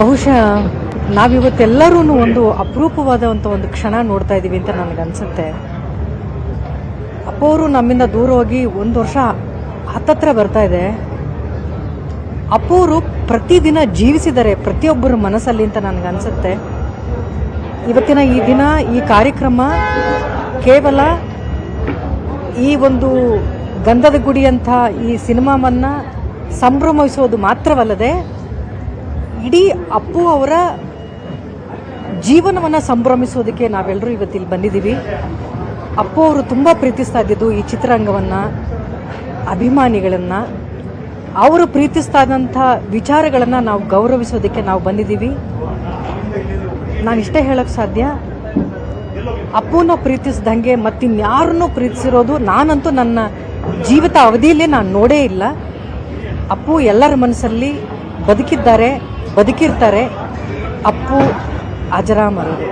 ಬಹುಶಃ ನಾವಿವತ್ತೆಲ್ಲರೂ ಒಂದು ಅಪರೂಪವಾದಂಥ ಒಂದು ಕ್ಷಣ ನೋಡ್ತಾ ಇದ್ದೀವಿ ಅಂತ ನನಗನ್ಸುತ್ತೆ. ಅಪ್ಪವರು ನಮ್ಮಿಂದ ದೂರ ಹೋಗಿ ಒಂದು ವರ್ಷ ಹತ್ತತ್ರ ಬರ್ತಾ ಇದೆ. ಅಪ್ಪವರು ಪ್ರತಿದಿನ ಜೀವಿಸಿದ್ದಾರೆ ಪ್ರತಿಯೊಬ್ಬರ ಮನಸ್ಸಲ್ಲಿ ಅಂತ ನನಗನ್ಸುತ್ತೆ. ಇವತ್ತಿನ ಈ ದಿನ, ಈ ಕಾರ್ಯಕ್ರಮ ಕೇವಲ ಈ ಒಂದು ಗಂಧದ ಗುಡಿ ಅಂತ ಈ ಸಿನಿಮಾವನ್ನು ಸಂಭ್ರಮಿಸೋದು ಮಾತ್ರವಲ್ಲದೆ ಇಡೀ ಅಪ್ಪು ಅವರ ಜೀವನವನ್ನು ಸಂಭ್ರಮಿಸೋದಕ್ಕೆ ನಾವೆಲ್ಲರೂ ಇವತ್ತಿಲ್ಲಿ ಬಂದಿದ್ದೀವಿ. ಅಪ್ಪು ಅವರು ತುಂಬ ಪ್ರೀತಿಸ್ತಾ ಇದ್ದಿದ್ದು ಈ ಚಿತ್ರರಂಗವನ್ನು, ಅಭಿಮಾನಿಗಳನ್ನು. ಅವರು ಪ್ರೀತಿಸ್ತಾ ಇದ್ದಂಥ ವಿಚಾರಗಳನ್ನು ನಾವು ಗೌರವಿಸೋದಕ್ಕೆ ನಾವು ಬಂದಿದ್ದೀವಿ. ನಾನು ಇಷ್ಟೇ ಹೇಳೋಕ್ಕೆ ಸಾಧ್ಯ? ಅಪ್ಪುನ ಪ್ರೀತಿಸ್ದಂಗೆ ಮತ್ತಿನ್ಯಾರನ್ನು ಪ್ರೀತಿಸಿರೋದು ನಾನಂತೂ ನನ್ನ ಜೀವಿತ ಅವಧಿಯಲ್ಲೇ ನಾನು ನೋಡೇ ಇಲ್ಲ. ಅಪ್ಪು ಎಲ್ಲರ ಮನಸ್ಸಲ್ಲಿ ಬದುಕಿದ್ದಾರೆ. ಬದುಕಿರ್ತಾರೆ ಅಪ್ಪು ಅಜರಾಮರರು